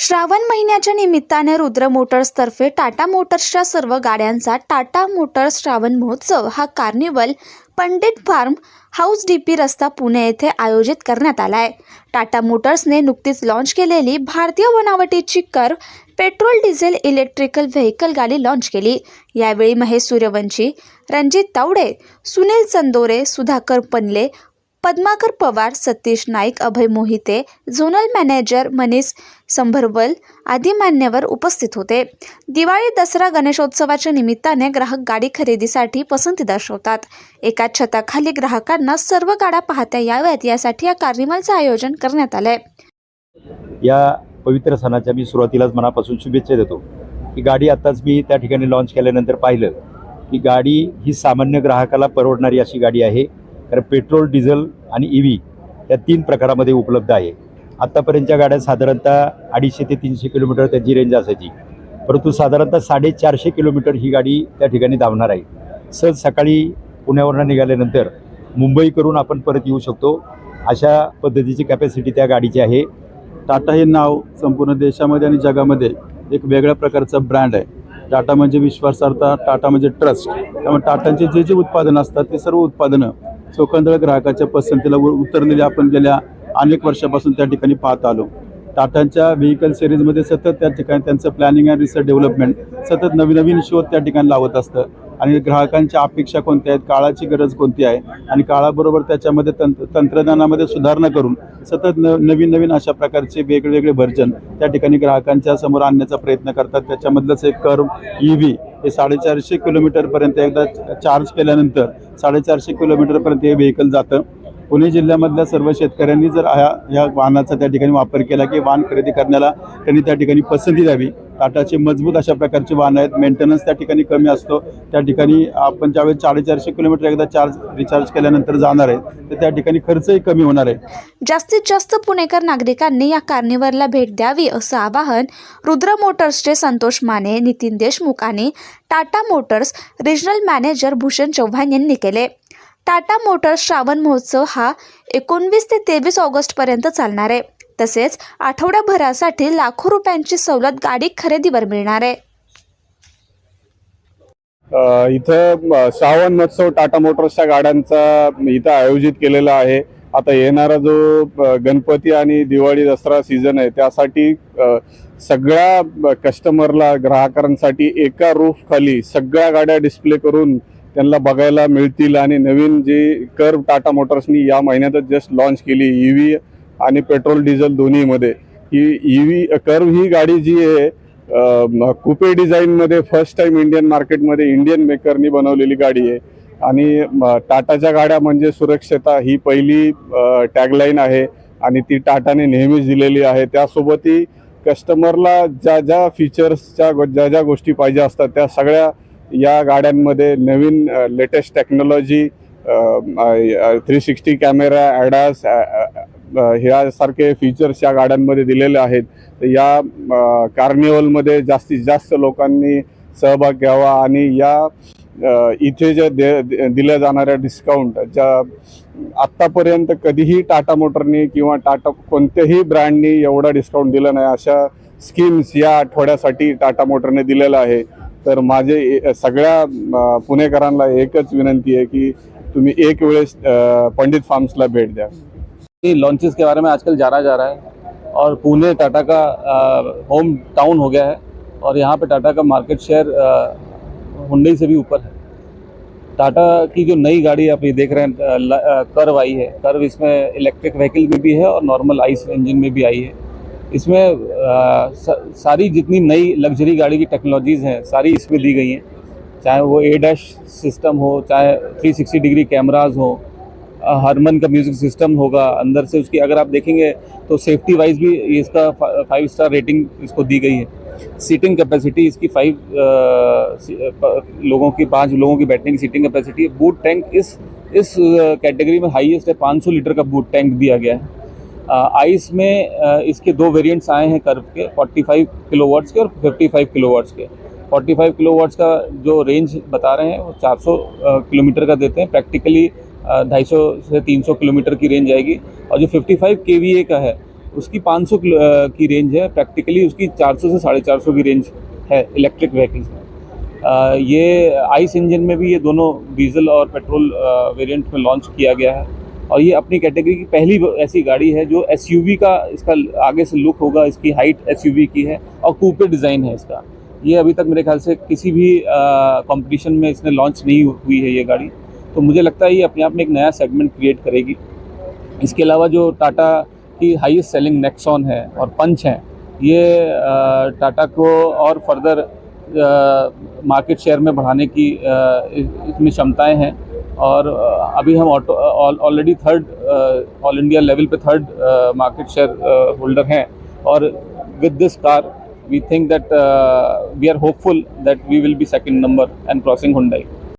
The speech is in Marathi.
श्रावण महिन्याच्या निमित्ताने रुद्र मोटर्सतर्फे टाटा मोटर्सच्या सर्व गाड्यांचा टाटा मोटर्स श्रावण महोत्सव हा carnival Pandit farm house D P रस्ता पुणे येथे आयोजित करण्यात आला आहे. टाटा मोटर्सने नुकतीच लॉन्च केलेली भारतीय बनावटीची car petrol diesel electrical vehicle गाडी लॉन्च केली. यावेळी महेश सूर्यवंशी रणजित तावडे सुनील चंदोरे सुधाकर पनले पद्माकर पवार सतीश नाईक अभय मोहिते झोनल मॅनेजर मनीष संभरवल आदी मान्यवर उपस्थित होते. दिवाळी दसरा गणेशोत्सवाच्या निमित्ताने ग्राहक गाडी खरेदीसाठी पसंती दर्शवतात. एका छताखाली ग्राहकांना सर्व गाड्या पाहता याव्यात यासाठी या कार्निवलचं आयोजन करण्यात आलंय. या पवित्र सणाच्या मी सुरुवातीलाच मनापासून शुभेच्छा देतो ही गाडी आत्ताच मी त्या ठिकाणी लॉन्च केल्यानंतर पाहिलं की गाडी ही सामान्य ग्राहकाला परवडणारी अशी गाडी आहे. कारण पेट्रोल डिझेल आणि ई व्ही या तीन प्रकारामध्ये उपलब्ध आहे. आत्तापर्यंतच्या गाड्या साधारणतः अडीचशे ते तीनशे किलोमीटर त्यांची रेंज असायची. परंतु साधारणतः साडेचारशे किलोमीटर ही गाडी त्या ठिकाणी धावणार आहे. सहज सकाळी पुण्यावरनं निघाल्यानंतर मुंबई करून आपण परत येऊ शकतो. अशा पद्धतीची कॅपॅसिटी त्या गाडीची आहे. टाटा हे नाव संपूर्ण देशामध्ये आणि जगामध्ये एक वेगळ्या प्रकारचा ब्रँड आहे. टाटा म्हणजे विश्वासार्हता टाटा म्हणजे ट्रस्ट त्यामुळे टाटांचे जे जे उत्पादनं असतात ते सर्व उत्पादनं चोखंदळ ग्राहकाच्या पसंतीला उतरलेले उतरलेली आपण गेल्या अनेक वर्षापासून त्या ठिकाणी पाहत आलो. टाटांच्या व्हेकल सिरीजमध्ये सतत त्या ठिकाणी त्यांचं प्लॅनिंग अँड रिसर्च डेव्हलपमेंट सतत नवीन नवीन शोध त्या ठिकाणी लावत असतं. आणि ग्राहकांच्या अपेक्षा कोणत्या आहेत? काळाची गरज कोणती आहे? आणि काळाबरोबर त्याच्यामध्ये तंत्र तंत्रज्ञानामध्ये सुधारणा करून सतत न नवीन नवीन अशा प्रकारचे वेगवेगळे व्हर्जन त्या ठिकाणी ग्राहकांच्या समोर आणण्याचा प्रयत्न करतात. त्याच्यामधलंच एक कर्व ई व्ही हे साडेचारशे किलोमीटरपर्यंत एकदा चार्ज केल्यानंतर साडेचारशे किलोमीटरपर्यंत हे व्हेकल जातं. पुणे जिल्ह्यामधल्या सर्व शेतकऱ्यांनी जर ह्या ह्या वाहनाचा त्या ठिकाणी वापर केला की वाहन खरेदी करण्याला त्यांनी त्या ठिकाणी पसंती द्यावी. टाटाचे मजबूत अशा प्रकारचे वाहनं आहेत. मेंटेनन्स त्या ठिकाणी कमी असतो. त्या ठिकाणी आपण ज्यावेळेस साडेचारशे किलोमीटर एकदा चार्ज रिचार्ज केल्यानंतर जाणार आहे तर त्या ठिकाणी खर्चही कमी होणार आहे. जास्तीत जास्त पुणेकर नागरिकांनी या कार्निवलला भेट द्यावी असं आवाहन रुद्र मोटर्सचे संतोष माने नितीन देशमुख आणि Tata motors regional manager Bhushan Chavan यांनी केले. टाटा मोटर्स श्रावण महोत्सव हा एकोणवीस ते तेवीस ऑगस्टपर्यंत चालणार आहे. तसेच आठवड्याभरासाठी लाखो रुपयांची सवलत गाडी खरेदीवर मिळणार आहे. इथं श्रावण महोत्सव टाटा मोटर्सच्या गाड्यांचा इथं आयोजित केलेला आहे. आता येणारा जो गणपती आणि दिवाळी दसरा सीझन आहे त्यासाठी सगळ्या कस्टमरला ग्राहकांसाठी एका रूफखाली सगळ्या गाड्या डिस्प्ले करून त्यांना बघायला मिळतील. आणि नवीन जी कर्व टाटा मोटर्सनी या महिन्यातच जस्ट लॉन्च केली. ई व्ही आणि पेट्रोल डिझेल दोन्हीमध्ये. ही ई व्ही कर्व ही गाडी जी आहे कुपे डिझाईनमध्ये फर्स्ट टाईम इंडियन मार्केटमध्ये इंडियन मेकरनी बनवलेली गाडी आहे. आणि म, टाटाच्या गाड्या म्हणजे सुरक्षता ही पहिली टॅगलाईन आहे. आणि ती टाटाने नेहमीच दिलेली आहे. त्यासोबतही कस्टमरला ज्या ज्या फीचर्सच्या ज्या ज्या गोष्टी पाहिजे असतात त्या सगळ्या या गाड्यांमध्ये नवीन latest technology three sixty camera ADAS ह्यासारखे फीचर्स या गाड्यांमध्ये दिलेले आहेत. तर या कार्निवलमध्ये जास्तीत जास्त लोकांनी सहभाग घ्यावा आणि या इथे ज्या दे दिल्या जाणाऱ्या डिस्काउंट ज्या आत्तापर्यंत कधीही टाटा मोटरनी किंवा टाटा कोणत्याही ब्रँडनी एवढा डिस्काउंट दिला नाही. अशा स्कीम्स या आठवड्यासाठी टाटा मोटरने दिलेलं आहे. तर माझे ए- सगळ्या पुणेकरांना एकच विनंती आहे की तुम्ही एक अ, पंडित फार्म्सला भेट द्या. लॉन्चेस के बारे में आजकल जाना जा रहा है और पुणे टाटा का होम टाउन हो गया है और यहाँ पे टाटा का मार्केट शेयर हुंडई से भी ऊपर है। टाटा की जो नई गाड़ी आप ये देख रहे हैं कर्व आई है। कर्व इसमें इलेक्ट्रिक व्हीकल में भी है और नॉर्मल आइस इंजन में भी आई है। इसमें स- सारी जितनी नई लग्जरी गाड़ी की टेक्नोलॉजीज़ हैं सारी इसमें दी गई हैं। चाहे वो ए डैश सिस्टम हो, चाहे 360 डिग्री कैमराज हो हारमन का म्यूज़िक सिस्टम होगा, अंदर से उसकी अगर आप देखेंगे तो सेफ्टी वाइज भी इसका फाइव स्टार रेटिंग इसको दी गई है। सीटिंग कैपेसिटी इसकी फाइव लोगों की, पाँच लोगों की बैठने की सीटिंग कैपेसिटी है। बूट टैंक इस इस कैटेगरी में हाईएस्ट है। 500 लीटर का बूट टैंक दिया गया है। आइस में इसके दो वेरिएंट्स आए हैं कर्व के 45 किलोवाट्स के और 55 किलोवाट्स के। 45 किलोवाट्स का जो रेंज बता रहे हैं वो 400 अ, किलोमीटर का देते हैं। प्रैक्टिकली ढाई सौ से 300 किलोमीटर की रेंज आएगी। और जो 55 के का है उसकी 500 किलो- अ, की रेंज है। प्रैक्टिकली उसकी 400 से साढ़े चार की रेंज है इलेक्ट्रिक व्हीकल्स में। ये आइस इंजन में भी ये दोनों डीजल और पेट्रोल वेरिएंट में लॉन्च किया गया है। और ये अपनी कैटेगरी की पहली ऐसी गाड़ी है जो एसयूवी का इसका आगे से लुक होगा इसकी हाइट एसयूवी की है और कूपे डिज़ाइन है इसका। ये अभी तक मेरे ख्याल से किसी भी कंपटीशन में इसने लॉन्च नहीं हुई है ये गाड़ी। तो मुझे लगता है ये अपने आप में एक नया सेगमेंट क्रिएट करेगी। इसके अलावा जो टाटा की हाईएस्ट सेलिंग नेक्सॉन है और पंच है, ये टाटा को और फर्दर मार्केट शेयर में बढ़ाने की इसमें क्षमताएँ हैं। और अभी हम auto already third all India level पे थर्ड मार्केट शेयर होल्डर हैं। और with this car we think that uh, we are hopeful that we will be second number and crossing Hyundai.